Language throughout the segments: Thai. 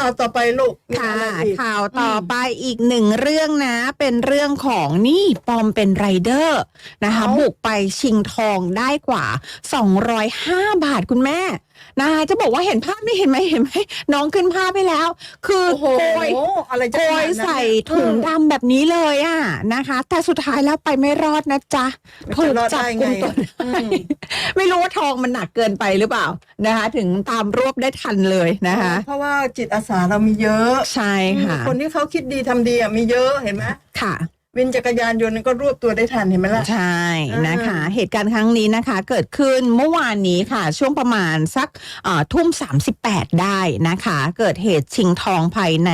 ข่าวต่อไปลูกมีค่ะ อะไรอีกข่าวต่อไปอีกหนึ่งเรื่องนะ เป็นเรื่องของนี่ปลอมเป็นไรเดอร์นะคะเอ้าบุกไปชิงทองได้กว่า 205 บาทคุณแม่ นะคะจะบอกว่าเห็นภาพไม่เห็นไหมเห็นไหมน้องขึ้นภาพไปแล้ว คือโอ้โหโกยอะไรจะโกขนาดยนั้นใส่เนี่ยถุงอืมดำแบบนี้เลยอะนะคะ แต่สุดท้ายแล้วไปไม่รอดนะจ๊ะมันถูจะกรอดจับได้กุไงมตัว อืม ไม่รู้ว่าทองมันหนักเกินไปหรือเปล่านะคะ ถึงตามรวบได้ทันเลยนะคะ เพราะว่าจิตอาสาเรามีเยอะ ใช่ค่ะ คนที่เขาคิดดีทำดีอะมีเยอะเห็นไหมค่ะ วินจักรยานยนต์ก็รวบตัวได้ทันเห็นไหมล่ะ ใช่อ่านนะคะ เหตุการณ์ครั้งนี้นะคะ เกิดขึ้นเมื่อวานนี้ค่ะ ช่วงประมาณสักเอ่อทุ่ม 38 ได้นะคะ เกิดเหตุชิงทองภายใน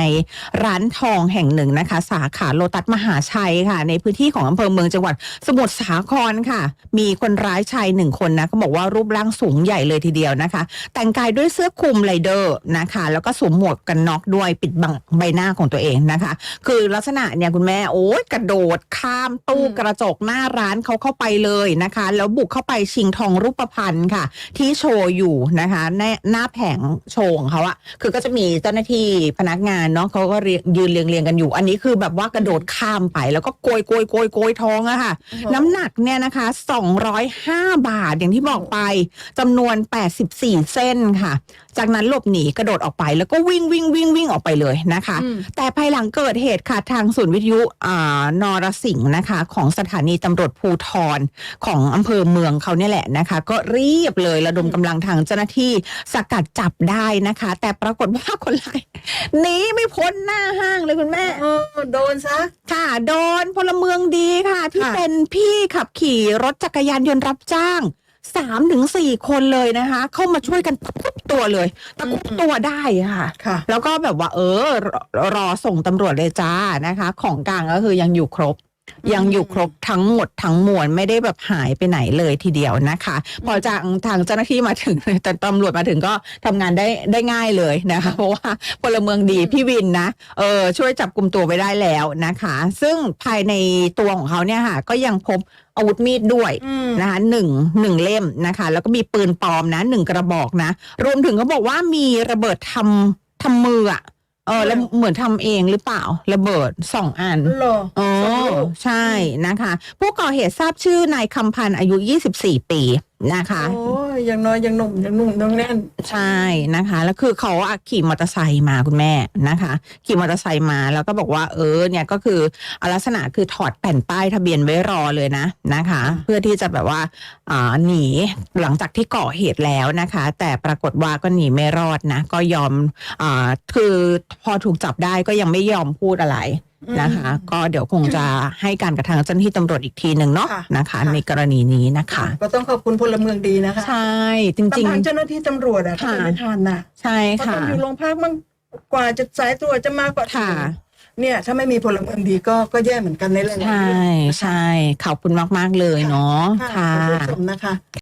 ร้านทองแห่งหนึ่งนะคะ สาขาโลตัสมหาชัยค่ะ ในพื้นที่ของอำเภอเมืองจังหวัดสมุทรสาครค่ะ มีคนร้ายชายหนึ่งคนนะเขาบอกว่ารูปร่างสูงใหญ่เลยทีเดียวนะคะ แต่งกายด้วยเสื้อคลุมไรเดอร์นะคะ แล้วก็สวมหมวกกันน็อกด้วยปิดบังใบหน้าของตัวเองนะคะ คือลักษณะเนี่ยคุณแม่โอ้ยกระโดดข้ามตู้อืมกระจกหน้าร้านเขาเข้าไปเลยนะคะ แล้วบุกเข้าไปชิงทองรูปพรรณค่ะ ที่โชว์อยู่นะคะในหน้าแผงโชว์ของเขาอะคือก็จะมีเจ้าหน้าที่พนักงานเนาะเขาก็เรียงยืนเรียงเรียงๆกันอยู่ อันนี้คือแบบว่ากระโดดข้ามไปแล้วก็โกยโกยโกยโกยทองอะค่ะ น้ำหนักเนี่ยนะคะ 205 บาทอย่างที่บอกไปจำนวน 84 เส้นค่ะ จากนั้นหลบหนีกระโดดออกไป แล้วก็วิ่งวิ่งวิ่งวิ่งออกไปเลยนะคะอืมแต่ภายหลังเกิดเหตุค่ะทางศูนย์วิทยุอ่านรสิงห์นะคะ ของสถานีตำรวจภูทรของอำเภอเมืองเขาเนี่ยแหละนะคะ ก็รีบเลยระดมกำลังทางเจ้าหน้าที่สกัดจับได้นะคะ แต่ปรากฏว่าคนร้ายหนีไม่พ้นหน้าห้างเลยคุณแม่ เออโดนซะ ค่ะ โดนพลเมืองดีค่ะ ที่ค่ะ เป็นพี่ขับขี่รถจักรยานยนต์รับจ้างสามถึงสี่คนเลยนะคะ เข้ามาช่วยกันตะครุบ ตัวเลย ตะครุบตัวได้ค่ะ ค่ะ แล้วก็แบบว่า เออรอรอส่งตำรวจเลยจ้านะคะ ของกลางก็คือยังอยู่ครบอืม ยังอยู่ครบทั้งหมดทั้งมวลไม่ได้แบบหายไปไหนเลยทีเดียวนะคะ พอจากทางเจ้าหน้าที่มาถึงแต่ตำรวจมาถึงก็ทำงานได้ได้ง่ายเลยนะคะ เพราะว่าพลเมืองดีพี่วินนะเออช่วยจับกลุ่มตัวไว้ได้แล้วนะคะ ซึ่งภายในตัวของเขาเนี่ยค่ะก็ยังพบอาวุธมีดด้วยอืมนะคะหนึ่งหนึ่งเล่มนะคะ แล้วก็มีปืนปลอมนะหนึ่งกระบอกนะ รวมถึงเขาบอกว่ามีระเบิดทำทำมืออะ เออแล้วเหมือนทำเองหรือเปล่า ระเบิดสองอัน เหรออ๋อสองลูกใช่นะคะ ผู้ก่อเหตุทราบชื่อนายคำพันธ์อายุ 24 ปี นะคะโอ้ยยังน้อยยังหนุ่มยังหนุ่มยังแน่น ใช่นะคะ แล้วคือเขาอะขี่มอเตอร์ไซค์มาคุณแม่นะคะ ขี่มอเตอร์ไซค์มาแล้วก็บอกว่าเออเนี่ยก็คือลักษณะคือถอดแผ่นป้ายทะเบียนไว้รอเลยนะนะคะ เพื่อที่จะแบบว่าอ่าหนีหลังจากที่ก่อเหตุแล้วนะคะ แต่ปรากฏว่าก็หนีไม่รอดนะ ก็ยอมอ่าคือพอถูกจับได้ก็ยังไม่ยอมพูดอะไร นะคะ ก็เดี๋ยวคงจะให้การกับทางเจ้าหน้าที่ตำรวจอีกทีหนึ่งเนาะค่ะ นะคะค่ะในกรณีนี้นะคะ ก็ต้องขอบคุณพลเมืองดีนะคะใช่จริง ทางเจ้าหน้าที่ตำรวจอะค่ะเขาไม่ทันน่ะๆ ใช่เพราะค่ะต้องอยู่โรงพักมั่งกว่าจะสายตรวจจะมากว่าค่ะ เนี่ย ถ้าไม่มีพลเมืองดีก็ก็แย่เหมือนกันในเรื่องใช่ใช่ขอบคุณมาก ๆ เลยเนาะค่ะค่ะขอบคุณผู้ชมนะคะ